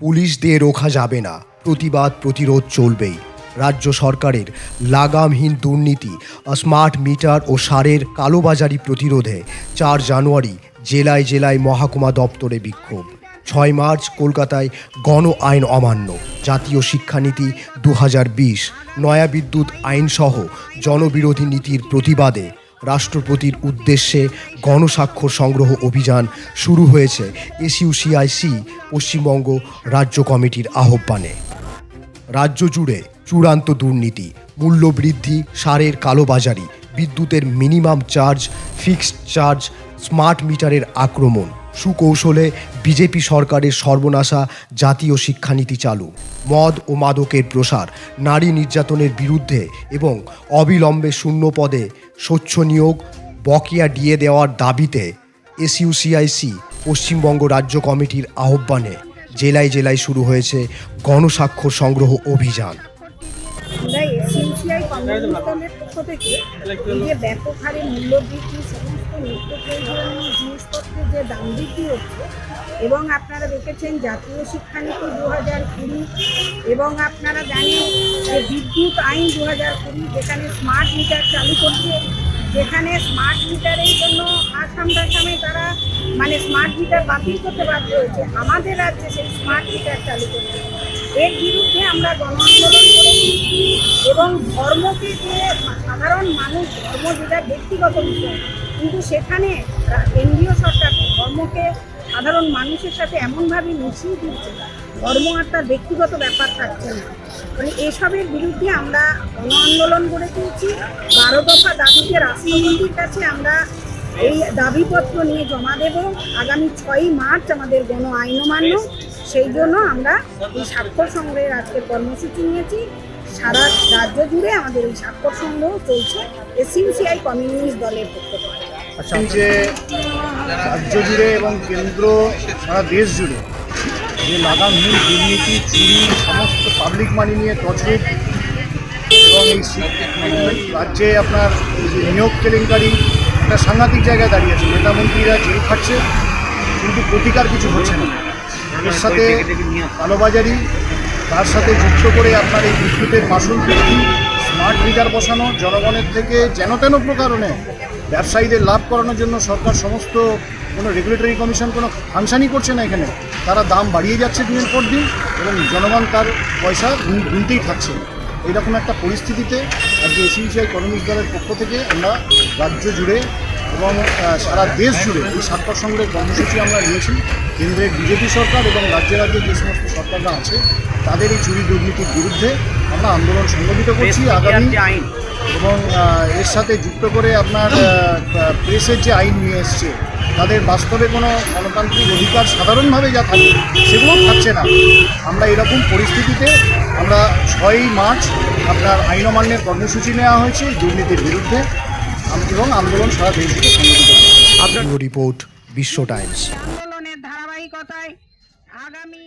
Police দিয়ে রোখা যাবে না। প্রতিবাদ প্রতিরোধ চলবেই। রাজ্য সরকারের লাগামহীন দুর্নীতি, স্মার্ট মিটার ও সারের কালোবাজারি প্রতিরোধে চার জানুয়ারি জেলায় জেলায় মহাকুমা দপ্তরে বিক্ষোভ। ছয় মার্চ কলকাতায় গণ আইন অমান্য। জাতীয় শিক্ষানীতি দু হাজার বিশ, নয়া বিদ্যুৎ আইনসহ জনবিরোধী নীতির প্রতিবাদে রাষ্ট্রপতির উদ্দেশ্যে গণস্বাক্ষর সংগ্রহ অভিযান শুরু হয়েছে এসইউসিআইসি, পশ্চিমবঙ্গ রাজ্য কমিটির আহ্বানে। রাজ্য জুড়ে চূড়ান্ত দুর্নীতি, মূল্যবৃদ্ধি, সারের কালোবাজারি, বিদ্যুতের minimum charge, fixed charge, smart মিটারের আক্রমণ। সুকৌশলে বিজেপি সরকারের সর্বনাশা জাতীয় শিক্ষানীতি চালু। মদ ও মাদকের প্রসার, নারী নির্যাতনের বিরুদ্ধে এবং অবিলম্বে শূন্য পদে স্বচ্ছ নিয়োগ বকেয়া দিয়ে দেওয়ার দাবিতে এসইউসিআইসি, পশ্চিমবঙ্গ রাজ্য কমিটির আহ্বানে জেলায় জেলায় শুরু হয়েছে গণস্বাক্ষর সংগ্রহ অভিযান। পক্ষ থেকে যে ব্যাপক হারে মূল্যবৃদ্ধি সমস্ত নিত্য প্রয়োজনীয় জিনিসপত্রের যে দাম বৃদ্ধি হচ্ছে এবং আপনারা দেখেছেন জাতীয় শিক্ষানীতি দু হাজার কুড়ি এবং আপনারা জানেন যে বিদ্যুৎ আইন দু হাজার কুড়ি যেখানে স্মার্ট মিটার চালু করছে যেখানে স্মার্ট মিটারের জন্য আসাম আসামে তারা মানে স্মার্ট মিটার বাতিল করতে বাধ্য হয়েছে। আমাদের রাজ্যে সেই স্মার্ট মিটার চালু করছে এর বিরুদ্ধে আমরা গণ আন্দোলন করেছি এবং ধর্মকে যে সাধারণ মানুষ ধর্ম যেটা ব্যক্তিগত বিষয়, কিন্তু সেখানে কেন্দ্রীয় সরকার ধর্মকে সাধারণ মানুষের সাথে এমনভাবে মিশিয়ে দিচ্ছে, ধর্ম আর তার ব্যক্তিগত ব্যাপার থাকছে না। মানে এসবের বিরুদ্ধে আমরা গণ আন্দোলন গড়ে তুলছি, বারো দফা দাবিতে রাষ্ট্রপতির কাছে আমরা এই দাবিপত্র নিয়ে জমা দেব। আগামী ছয়ই মার্চ আমাদের গণ আইন অমান্য সেই জন্য আমরা এই স্বাক্ষর সংগ্রহের আজকে কর্মসূচি নিয়েছি। সারা রাজ্য জুড়ে আমাদের এই স্বাক্ষর সংগ্রহ চলছে এসইউসিআই কমিউনিস্ট দলের পক্ষ থেকে। আচ্ছা যে রাজ্য জুড়ে এবং কেন্দ্র, সারা দেশ জুড়ে যে লাগামহীন দুর্নীতি, চুরি, সমস্ত পাবলিক মানি নিয়ে তছরূপ এবং এই রাজ্যে আপনার নিয়োগ কেলেঙ্কারি, একটা সাংঘাতিক জায়গায় দাঁড়িয়েছে নেতা মন্ত্রীরা জেল খাটছে কিন্তু প্রতিকার কিছু হচ্ছে না। এর সাথে কালোবাজারি তার সাথে যুক্ত করে আপনার এই বিদ্যুতের মাসুল বৃদ্ধি স্মার্ট মিটার বসানো জনগণের থেকে যেন তেন প্রকারণে ব্যবসায়ীদের লাভ করানোর জন্য সরকার সমস্ত কোনো রেগুলেটরি কমিশন কোনো ফাংশনই করছে না এখানে। তারা দাম বাড়িয়ে যাচ্ছে দিনের পর দিন এবং জনগণ তার পয়সা গুনতেই থাকছে। এইরকম একটা পরিস্থিতিতে আজকে এসিউসিআই কমিউনিস্ট দলের পক্ষ থেকে আমরা রাজ্য জুড়ে এবং সারা দেশ জুড়ে এই স্বাক্ষর সংগ্রহের কর্মসূচি আমরা নিয়েছি। কেন্দ্রের বিজেপি সরকার এবং রাজ্যে রাজ্যে যে সমস্ত সরকাররা আছে তাদের এই চুরি দুর্নীতির বিরুদ্ধে আমরা আন্দোলন সংগঠিত করছি আগামী আইন। এবং এর সাথে যুক্ত করে আপনার প্রেসের যে আইন নিয়ে এসছে তাদের বাস্তবে কোনো গণতান্ত্রিক অধিকার সাধারণভাবে যা থাকে সেগুলো থাকছে না। আমরা এরকম পরিস্থিতিতে আমরা ছয়ই মার্চ আপনার আইন অমান্যের কর্মসূচি নেওয়া হয়েছে দুর্নীতির বিরুদ্ধে আম- এবং আন্দোলন সারা দেশ জুড়ে সংগঠিত রিপোর্ট বিশ্ব টাইমস। আন্দোলনের আগামী